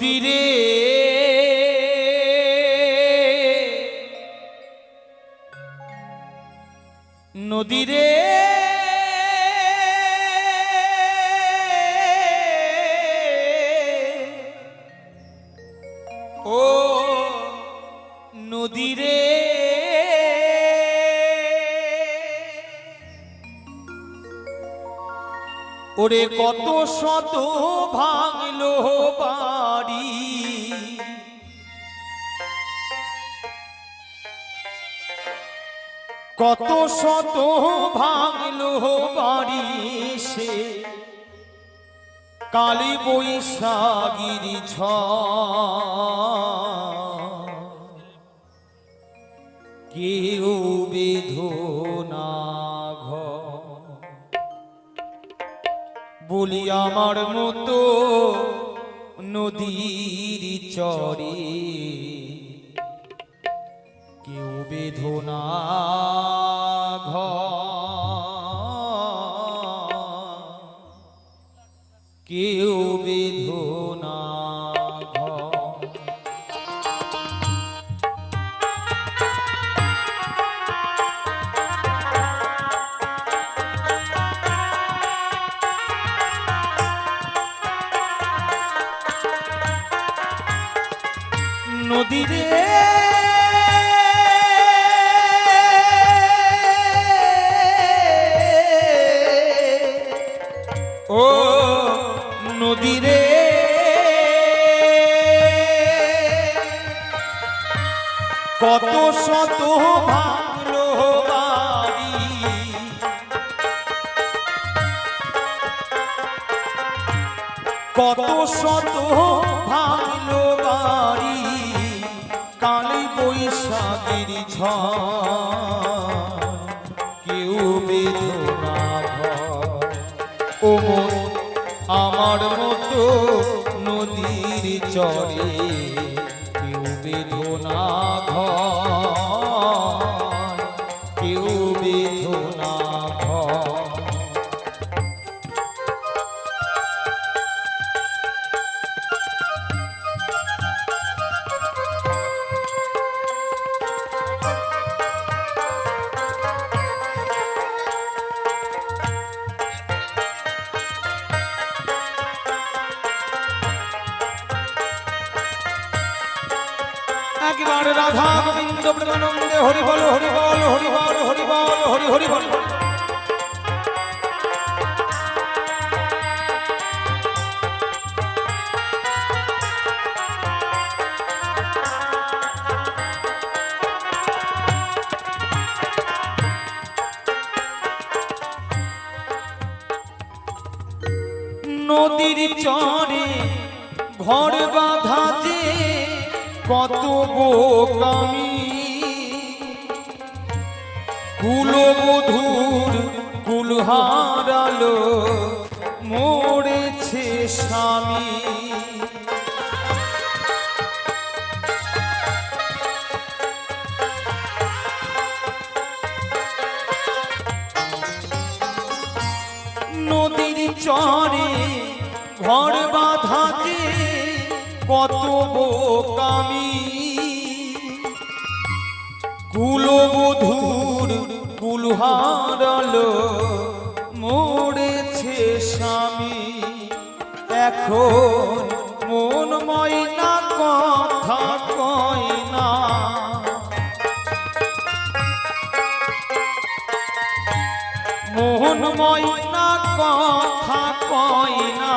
নদীরে ওরে কত শত ভাঙলো বাড়ি। কত শত ভাঙলো বাড়ি সে। কালী বৈশাগির ছ কেউ বেদনা বলি আমার মতো নদীর চরে। কেউ বেদনা মন আমার মতো নদীর চরে। একবার রাধা গোবিন্দ প্রেমানন্দে হরি বল হরি বল হরি বল হরি বল হরি হরি বল নদীর চরে বোকামি কুলবধূর কুল হারালো মরেছে স্বামী। নদীর চরে ঘর বাঁধা যে কত বোকামি কুলবধূর কুল হারালো মরেছে স্বামী। এখন মন ময়না কথা কয় না। মোহন ময়না কথা কয় না।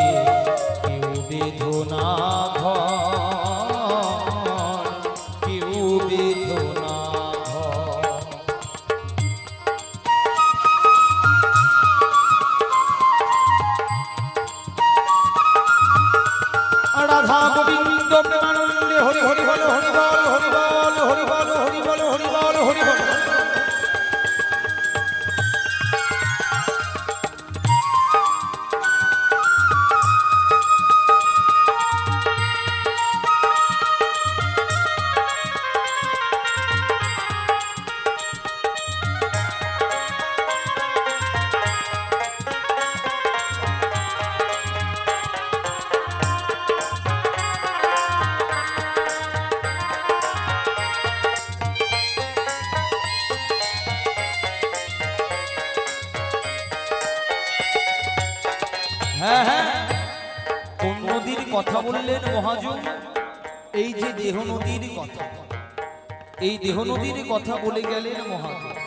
দেহ নদীর কথা বলে গেলেন মহাজন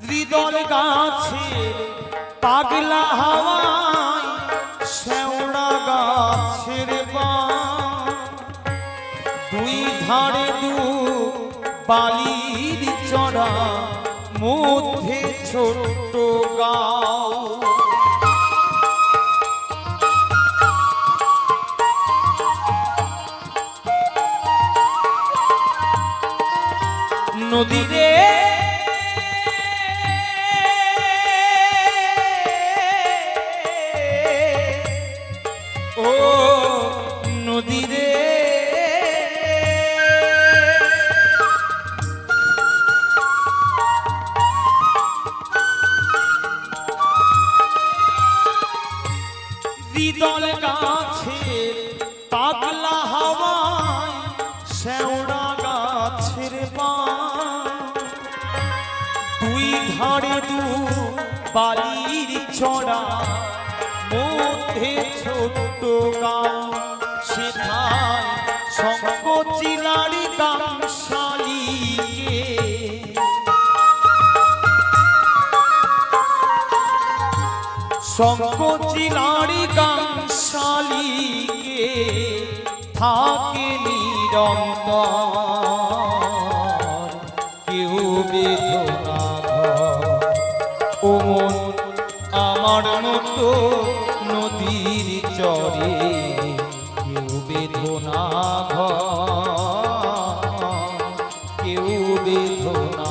দ্বিদল গাছের পাগলা হাওয়ায় শ্যাওড়া গাছের দুই ধারে দু বালির চড়া মধ্যে ছোট্ট গাও। নদীরে। ও নদীরে ছোট্ট গাও সেথায় শঙ্কচিলারি গামশালিকে শঙ্কচিলারি গামশালিকে থাকে নিরন্তর। কেউ বেদনা ও মন, আমার মতো নদীর চরে কেউ বেদনা ঘ কেউ বেদনা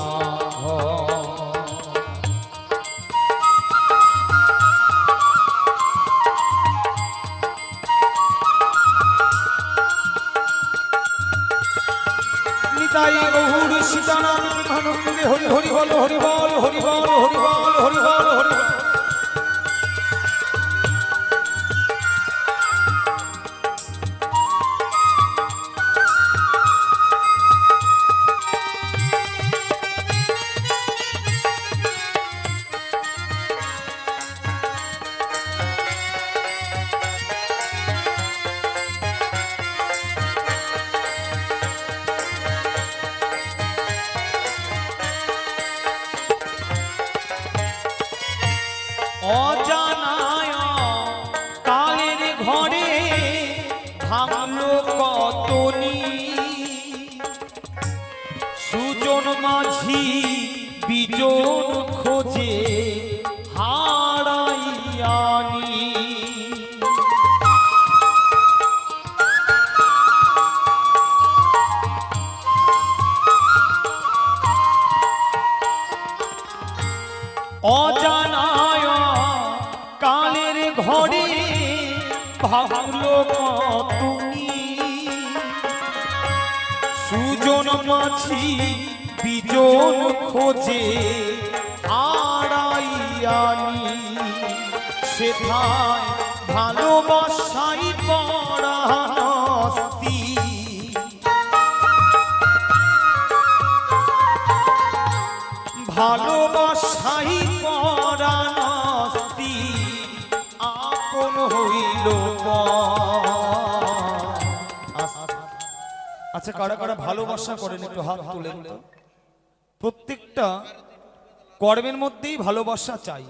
ভাবলো তুমি। সুজন মাছি বিজন খোঁজে আড়াইয়ানি সেথায় ভালোবাসাই পড়াস্তি ভালোবাসাই পরানস্তি আপন হইল আচ্ছা কারা কারা ভালোবাসা করেন? একটু হাত তুলেন তো। প্রত্যেকটা কর্মের মধ্যেই ভালোবাসা চাই।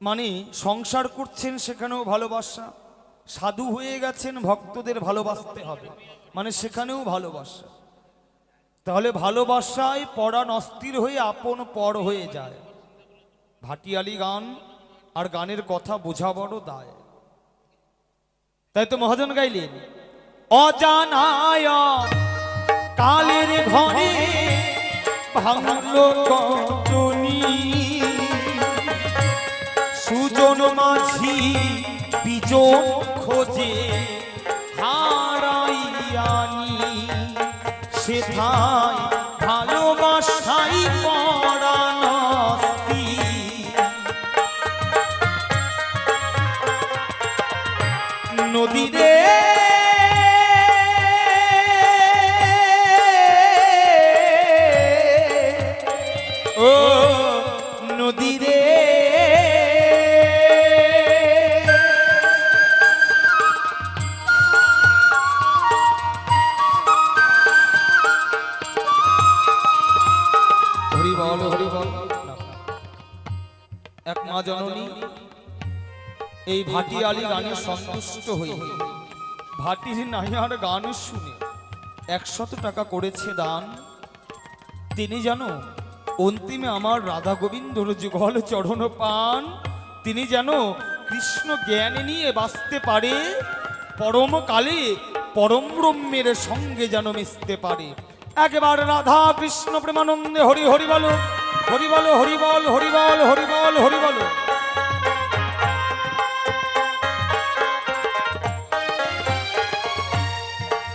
মানে সংসার করছেন সেখানেও ভালোবাসা, সাধু হয়ে গেছেন ভক্তদের ভালোবাসতে হবে। মানে সেখানেও ভালোবাসা। তাহলে ভালোবাসায় পরাণ অস্থির হয়ে আপন পর হয়ে যায়। ভাটিয়ালি গান আর গানের কথা বোঝা বড় দায়। তাই তো মহাজন গাইলেন, অজানায় কালের ঘরে ভাঙলো কটনি সুজন মাঝি বিজন খোঁজে হারাইয়ানি। ভালোবাসাই ভাটিয়ালি গানে সন্তুষ্ট হই ভাটির নাইয়ার গান শুনে একশত টাকা করেছে দান। তিনি যেন অন্তিমে আমার রাধা গোবিন্দর যুগল চরণ পান। তিনি যেন কৃষ্ণ জ্ঞান নিয়ে বাঁচতে পারে পরমকালে পরম ব্রহ্মের সঙ্গে যেন মিশতে পারে। একবার রাধা কৃষ্ণ প্রেমানন্দে হরি হরি বলো হরি বলো, হরি বল হরি বল হরি বল, হরি বলো।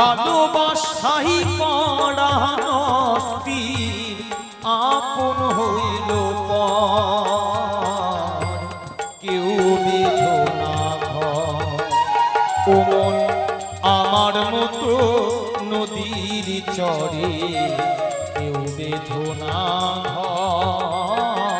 ভালোবাসাই পড়ানস্তি আপন হইল কেউ ঘর। আমার মতো নদীর চরে কেউ বেদনা ঘর।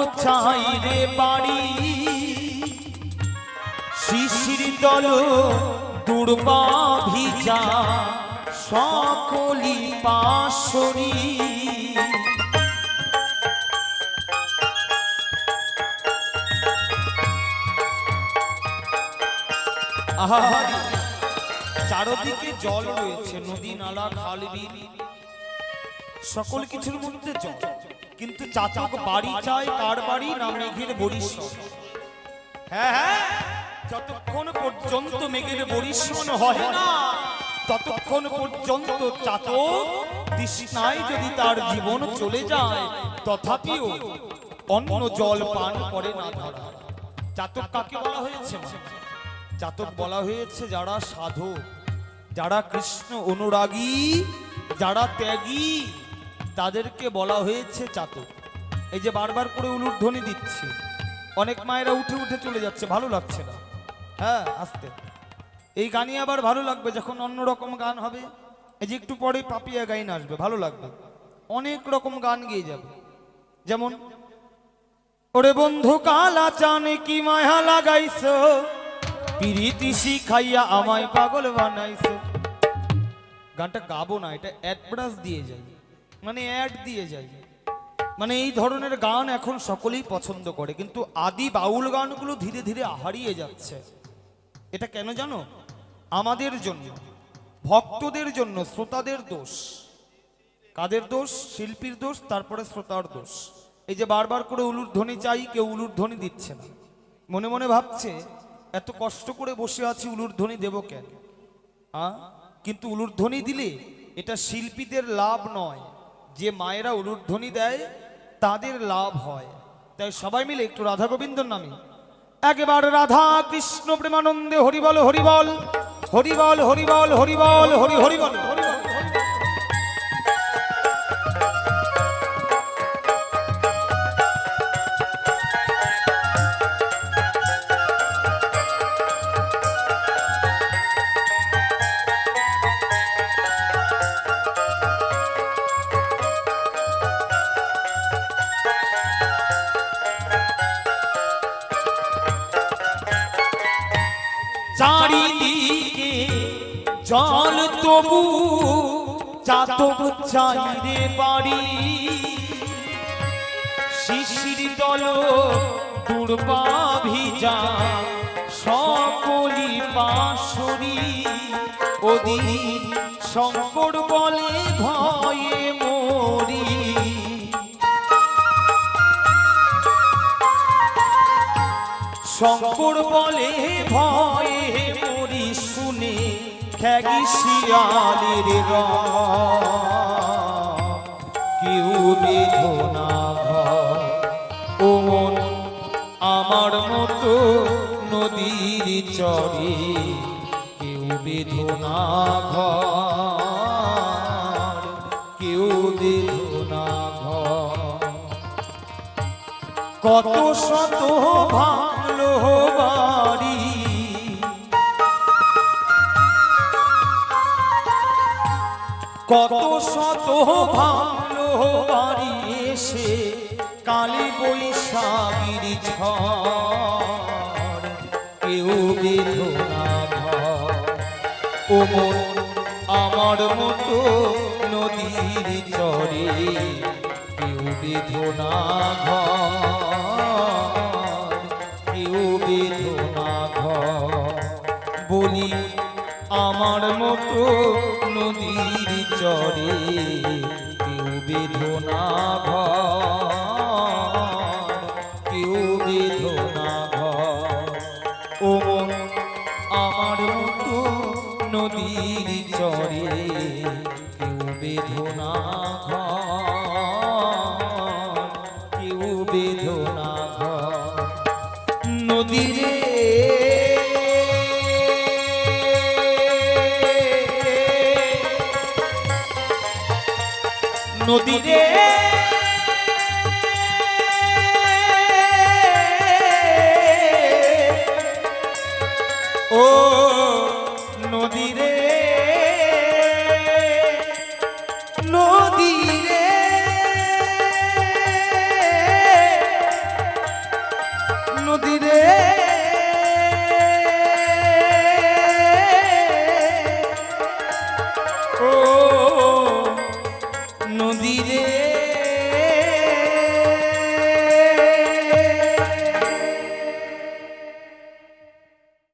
চাতক চাইরে বাড়ি। শিশির দল দুর্বা ভিজা সকলি পাশরি চারদিকে জল রয়েছে, নদী, নালা সকল কিছুর মধ্যে জল। কিন্তু চাচক বাড়ি চায় কার বাড়ি না মেঘের বরিশন হ্যাঁ হ্যাঁ যতক্ষণ পর্যন্ত মেঘের বরিশন হয় না, ততক্ষণ পর্যন্ত চাতক তৃষ্ণায় যদি তার জীবন চলে যায়, তথাপিও অন্য জল পান করে না ধরা চাতক কাকে বলা হয়েছে? চাতক বলা হয়েছে যারা সাধু যারা কৃষ্ণ অনুরাগী, যারা ত্যাগী তাদেরকে বলা হয়েছে চাতক। এই যে বারবার করে উলুর ধ্বনি দিচ্ছে। অনেক মায়েরা উঠে উঠে চলে যাচ্ছে, ভালো লাগছে না। হ্যাঁ আসতে। এই গানই আবার ভালো লাগবে যখন অন্য রকম গান হবে। এই যে একটু পরে পাপিয়া গাইন আসবে, ভালো লাগবে। অনেক রকম গান গিয়ে যাবে। যেমন, ওরে বন্ধু, কালা চানে কি মায়া লাগাইছো? পিরিতি শিখাইয়া আমায় পাগল বানাইছো। গানটা গাবো না, এটা অ্যাডভার্টাইজ দিয়ে যাই। মানে অ্যাড দিয়ে যাই মানে এই ধরনের গান এখন সকলেই পছন্দ করে, কিন্তু আদি বাউল গানগুলো ধীরে ধীরে হারিয়ে যাচ্ছে। এটা কেন জানো? আমাদের জন্য, ভক্তদের জন্য শ্রোতাদের দোষ। কাদের দোষ? শিল্পীর দোষ, তারপরে শ্রোতার দোষ। এই যে বারবার করে উলুর ধ্বনি চাই, কেউ উলুর ধ্বনি দিচ্ছে না। মনে মনে ভাবছে, এত কষ্ট করে বসে আছি, উলুর ধ্বনি দেব কেন? আ? কিন্তু উলুর ধ্বনি দিলে এটা শিল্পীদের লাভ নয়। যে মায়েরা উলুধ্বনি দেয়, তাদের লাভ হয়। তাই সবাই মিলে একটু রাধা গোবিন্দর নামে। একেবারে রাধা কৃষ্ণ প্রেমানন্দে হরিবল হরিবল হরিবল হরিবল হরিবল, হরি, হরিবল। চারিদিকে জল তবু চাতক চাইরে বাড়ি। শিশির দল দুর্বা ভিজা সকলি পাশরি ওদিন শঙ্কর বলে ভয়ে মরি। শঙ্কর বলে ভয়ে মরি শুনে খ্যাগি শিয়ালের। কেউ বেদনা ও মন, আমার মতো নদীর চরে কেউ বেদনা ঘর কেউ বেদনা কত শত ভালো কত শত ভালো বাড়ি এসে কালী বৈশাখীর ঝড়। কেউ বেদনা ও মন আমার মতো নদীর চরে কেউ বেদনা ঘর নদীর চরে কেউ বেদনা ঘর ও